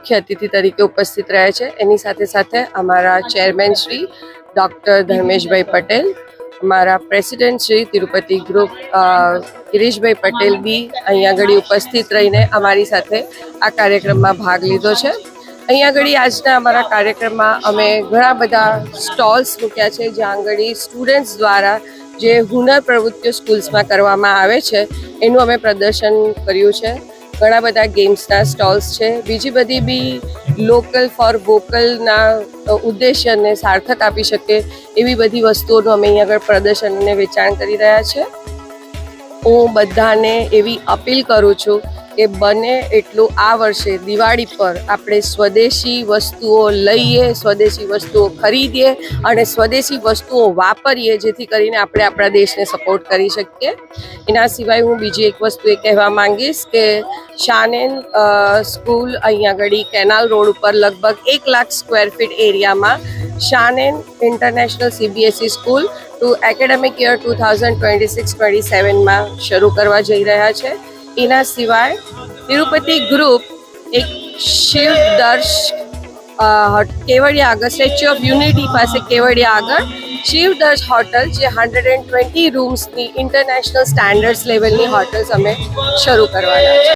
મુખ્ય અતિથિ તરીકે ઉપસ્થિત રહ્યા છે. એની સાથે સાથે અમારા ચેરમેન શ્રી ડૉક્ટર ધર્મેશભાઈ પટેલ, અમારા પ્રેસિડેન્ટ શ્રી તિરુપતિ ગ્રુપ ગિરીશભાઈ પટેલ બી અહીંયા આગળ ઉપસ્થિત રહીને અમારી સાથે આ કાર્યક્રમમાં ભાગ લીધો છે. અહીંયા આગળ આજના અમારા કાર્યક્રમમાં અમે ઘણા બધા સ્ટોલ્સ મૂક્યા છે, જ્યાં આગળ સ્ટુડન્ટ્સ દ્વારા જે હુનર પ્રવૃત્તિઓ સ્કૂલ્સમાં કરવામાં આવે છે, એનું અમે પ્રદર્શન કર્યું છે. ઘણા બધા ગેમ્સના સ્ટોલ્સ છે. બીજી બધી બી લોકલ ફોર વોકલના ઉદ્દેશ્યને સાર્થક આપી શકે એવી બધી વસ્તુઓનું અમે અહીં આગળ પ્રદર્શન અને વેચાણ કરી રહ્યા છે. હું બધાને એવી અપીલ કરું છું કે બને એટલું આ વર્ષે દિવાળી પર આપણે સ્વદેશી વસ્તુઓ લઈએ, સ્વદેશી વસ્તુઓ ખરીદીએ અને સ્વદેશી વસ્તુઓ વાપરીએ, જેથી કરીને આપણે આપણા દેશને સપોર્ટ કરી શકીએ. એના સિવાય હું બીજી એક વસ્તુ એ કહેવા માંગીશ કે શાનેન સ્કૂલ અહીંયા આગળ કેનાલ રોડ ઉપર લગભગ એક લાખ સ્ક્વેર ફીટ એરિયામાં શાનેન international CBSE school to academic year two thousand twenty six twenty સેવનમાં શરૂ કરવા જઈ રહ્યા છે. એના સિવાય તિરુપતિ ગ્રુપ એક શિવ દર્શ કેવડિયા આગળ, સ્ટેચ્યુ ઓફ યુનિટી પાસે કેવડિયા આગળ શિવ દર્શ હોટલ જે હંડ્રેડ એન્ડ ટ્વેન્ટી રૂમ્સની ઇન્ટરનેશનલ સ્ટાન્ડર્ડ્સ લેવલની હોટલ્સ અમે શરૂ કરવાના છે.